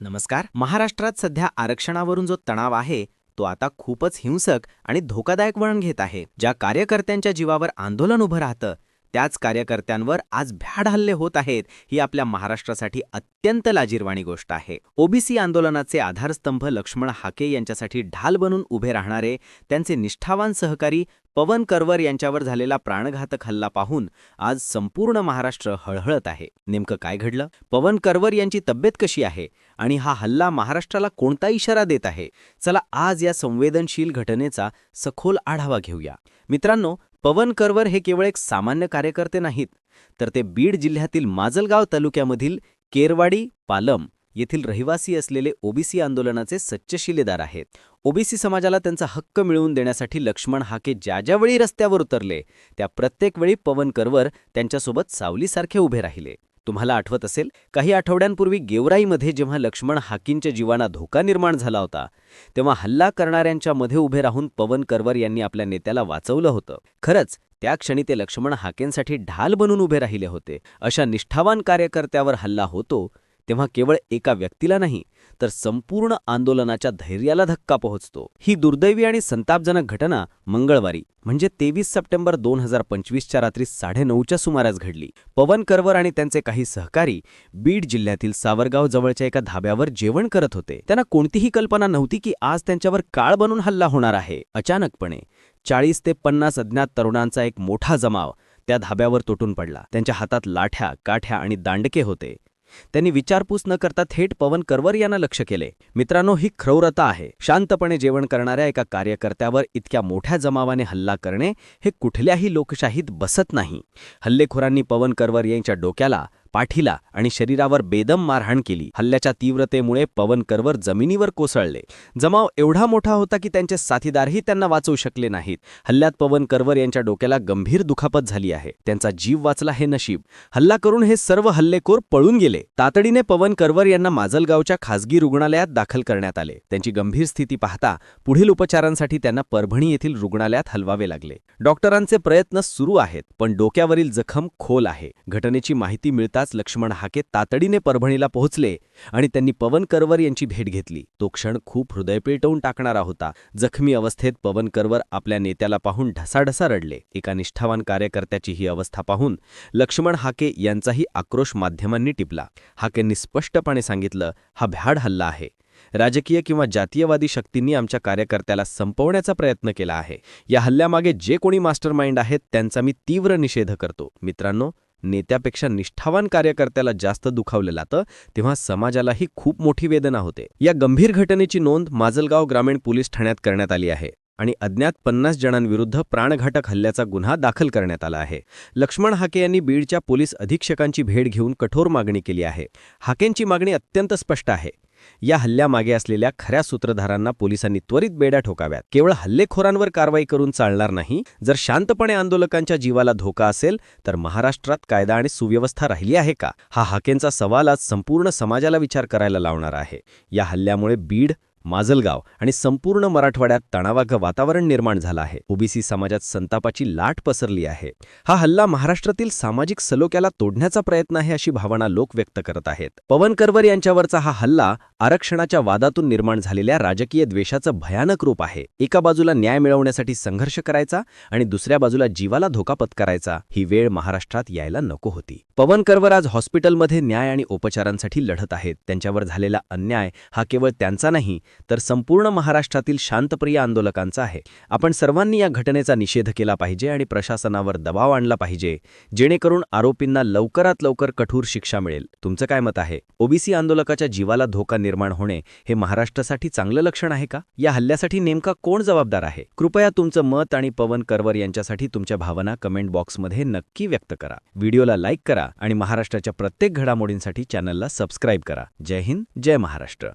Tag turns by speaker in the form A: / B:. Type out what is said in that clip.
A: नमस्कार. महाराष्ट्रात सध्या आरक्षणावरून जो तणाव आहे तो आता खूपच हिंसक आणि धोकादायक वळण घेत आहे. ज्या कार्यकर्त्यांच्या जीवावर आंदोलन उभं राहतं त्याच कार्यकर्त्यांवर आज भ्याड हल्ले होत आहेत. ही आपल्या महाराष्ट्रासाठी अत्यंत लाजीरवाणी गोष्ट आहे. ओबीसी आंदोलनाचे आधारस्तंभ लक्ष्मण हाके यांच्यासाठी ढाल बनून उभे राहणारे त्यांचे निष्ठावान सहकारी पवन करवर यांच्यावर झालेला प्राणघातक हल्ला पाहून आज संपूर्ण महाराष्ट्र हळहळत आहे. नेमकं काय घडलं? पवन करवर यांची तब्येत कशी आहे? आणि हा हल्ला महाराष्ट्राला कोणता इशारा देत आहे? चला आज या संवेदनशील घटनेचा सखोल आढावा घेऊया. मित्रांनो पवन करवर हे केवळ एक सामान्य कार्यकर्ते नाहीत तर ते बीड जिल्ह्यातील माजलगाव तालुक्यामधील केरवाडी पालम येथील रहिवासी असलेले ओबीसी आंदोलनाचे सच्च शिलेदार आहेत. ओबीसी समाजाला त्यांचा हक्क मिळवून देण्यासाठी लक्ष्मण हाके ज्या ज्यावेळी रस्त्यावर उतरले त्या प्रत्येक वेळी पवन करवर त्यांच्यासोबत सावलीसारखे उभे राहिले. तुम्हाला आठवत असेल काही आठवड्यांपूर्वी गेवराईमध्ये जेव्हा लक्ष्मण हाकींच्या जीवाना धोका निर्माण झाला होता तेव्हा हल्ला करणाऱ्यांच्या मध्ये उभे राहून पवन करवर यांनी आपल्या नेत्याला वाचवलं होतं. खरंच त्या क्षणी ते लक्ष्मण हाकेंसाठी ढाल बनून उभे राहिले होते. अशा निष्ठावान कार्यकर्त्यावर हल्ला होतो तेव्हा केवळ एका व्यक्तीला नाही तर संपूर्ण आंदोलनाच्या धैर्याला धक्का पोहोचतो. ही दुर्दैवी आणि संतापजनक घटना मंगळवारी म्हणजे तेवीस सप्टेंबर दोन हजार पंचवीसच्या रात्री साडेनऊच्या सुमारास घडली. पवन करवर आणि त्यांचे काही सहकारी बीड जिल्ह्यातील सावरगाव जवळच्या एका धाब्यावर जेवण करत होते. त्यांना कोणतीही कल्पना नव्हती की आज त्यांच्यावर काळ बनून हल्ला होणार आहे. अचानकपणे चाळीस ते पन्नास अज्ञात तरुणांचा एक मोठा जमाव त्या धाब्यावर तुटून पडला. त्यांच्या हातात लाठ्या काठ्या आणि दांडके होते. त्यांनी विचारपूस न करता थेट पवन करवर यांना लक्ष केले. मित्रांनो ही क्रौरता आहे. शांतपणे जेवण करणाऱ्या एका कार्यकर्त्यावर इतक्या मोठ्या जमावाने हल्ला करणे हे कुठल्याही लोकशाहीत बसत नाही. हल्लेखोरांनी पवन करवर यांच्या डोक्याला पाठीला आणि शरीरावर बेदम मारहाण केली. हल्ल्याच्या तीव्रतेमुळे पवन करवर जमिनीवर कोसळले. जमाव एवढा मोठा होता की त्यांचे साथीदारही त्यांना वाचवू शकले नाहीत. हल्ल्यात पवन करवर यांच्या डोक्याला गंभीर दुखापत झाली आहे. त्यांचा जीव वाचला हे नशीब. हल्ला करून हे सर्व हल्लेखोर पळून गेले. तातडीने पवन करवर यांना माजलगावच्या खासगी रुग्णालयात दाखल करण्यात आले. त्यांची गंभीर स्थिती पाहता पुढील उपचारांसाठी त्यांना परभणी येथील रुग्णालयात हलवावे लागले. डॉक्टरांचे प्रयत्न सुरू आहेत पण डोक्यावरील जखम खोल आहे. घटनेची माहिती मिळताच लक्ष्मण हाके तातडीने परभणीला पोहोचले आणि त्यांनी पवन करवर यांची भेट घेतली. तो क्षण खूप हृदय पेटवून टाकणारा होता. जखमी अवस्थेत पवन करवर आपल्या नेत्याला पाहून ढसाढसा रडले. एका निष्ठावान कार्यकर्त्याची ही अवस्था पाहून लक्ष्मण हाके यांचाही आक्रोश माध्यमांनी टिपला. हाकेंनी स्पष्टपणे सांगितलं हा भ्याड हल्ला आहे. राजकीय किंवा जातीयवादी शक्तींनी आमच्या कार्यकर्त्याला संपवण्याचा प्रयत्न केला आहे. या हल्ल्यामागे जे कोणी मास्टरमाइंड आहेत त्यांचा मी तीव्र निषेध करतो. मित्रांनो नेत्यापेक्षा निष्ठावान कार्यकर्त्याला जास्त दुखावलं जातं तेव्हा समाजालाही खूप मोठी वेदना होते. या गंभीर घटनेची नोंद माजलगाव ग्रामीण पोलीस ठाण्यात करण्यात आली आहे आणि अज्ञात पन्नास जणांविरुद्ध प्राणघातक हल्ल्याचा गुन्हा दाखल करण्यात आला आहे. लक्ष्मण हाके यांनी बीडच्या पोलीस अधीक्षकांची भेट घेऊन कठोर मागणी केली आहे. हाकेंची मागणी अत्यंत स्पष्ट आहे. या हल्ल्यामागे असलेल्या खऱ्या सूत्रधारांना पोलिसांनी त्वरित बेड्या ठोकाव्यात. केवळ हल्लेखोरांवर कारवाई करून चालणार नाही. जर शांतपणे आंदोलकांच्या जीवाला धोका असेल तर महाराष्ट्रात कायदा आणि सुव्यवस्था राहिली आहे का? हा हाकेंचा सवाल आज संपूर्ण समाजाला विचार करायला लावणार आहे. या हल्ल्यामुळे बीड माजलगाव आणि संपूर्ण मराठवाड्यात तणावाचं वातावरण निर्माण झालं आहे. ओबीसी समाजात संतापाची लाट पसरली आहे. हा हल्ला महाराष्ट्रातील सामाजिक सलोक्याला तोडण्याचा प्रयत्न आहे अशी भावना लोक व्यक्त करत आहेत. पवन करवर यांच्यावरचा हा हल्ला आरक्षणाच्या वादातून निर्माण झालेल्या राजकीय द्वेषाचं भयानक रूप आहे. एका बाजूला न्याय मिळवण्यासाठी संघर्ष करायचा आणि दुसऱ्या बाजूला जीवाला धोका पत्करायचा ही वेळ महाराष्ट्रात यायला नको होती. पवन करवर आज हॉस्पिटलमध्ये न्याय आणि उपचारांसाठी लढत आहेत. त्यांच्यावर झालेला अन्याय हा केवळ त्यांचा नाही तर संपूर्ण महाराष्ट्रातील शांतप्रिय आंदोलकांचा आहे. आपण सर्वांनी या घटनेचा निषेध केला पाहिजे आणि प्रशासनावर दबाव आणला पाहिजे जेणेकरून आरोपींना लवकरात लवकर कठोर शिक्षा मिळेल. तुमचं काय मत आहे? ओबीसी आंदोलकाच्या जीवाला धोका निर्माण होणे हे महाराष्ट्रासाठी चांगलं लक्षण आहे का? या हल्ल्यासाठी नेमका कोण जबाबदार आहे? कृपया तुमचं मत आणि पवन करवर यांच्यासाठी तुमच्या भावना कमेंट बॉक्समध्ये नक्की व्यक्त करा. व्हिडिओला लाईक करा आणि महाराष्ट्राच्या प्रत्येक घडामोडींसाठी चॅनलला सबस्क्राईब करा. जय हिंद जय महाराष्ट्र.